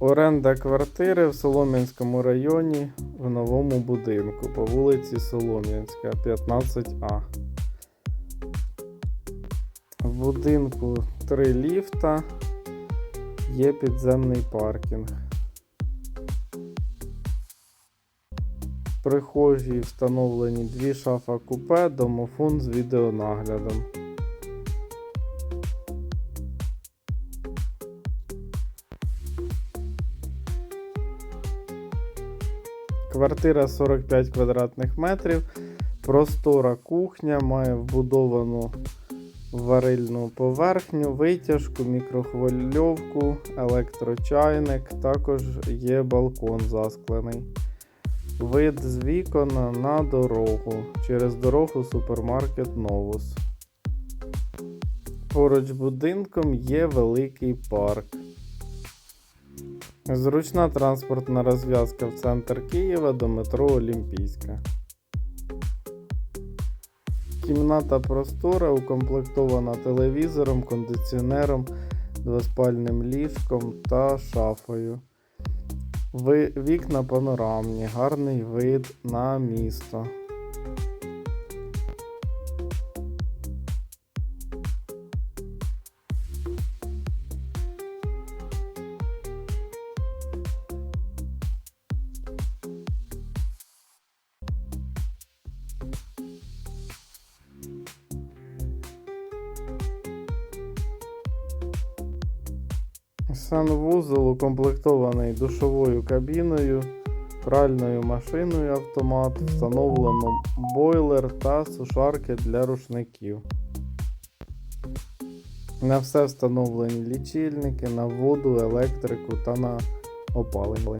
Оренда квартири в Солом'янському районі в новому будинку по вулиці Солом'янська, 15А. В будинку три ліфта, є підземний паркінг. В прихожій встановлені дві шафа купе, домофон з відеонаглядом. Квартира 45 квадратних метрів, простора кухня, має вбудовану варильну поверхню, витяжку, мікрохвильовку, електрочайник, також є балкон засклений. Вид з вікон на дорогу. Через дорогу супермаркет Новус. Поруч будинком є великий парк. Зручна транспортна розв'язка в центр Києва до метро Олімпійська. Кімната простора укомплектована телевізором, кондиціонером, двоспальним ліжком та шафою. Вікна панорамні, гарний вид на місто. Санвузол укомплектований душовою кабіною, пральною машиною автомат, встановлено бойлер та сушарки для рушників. На все встановлені лічильники на воду, електрику та на опалення.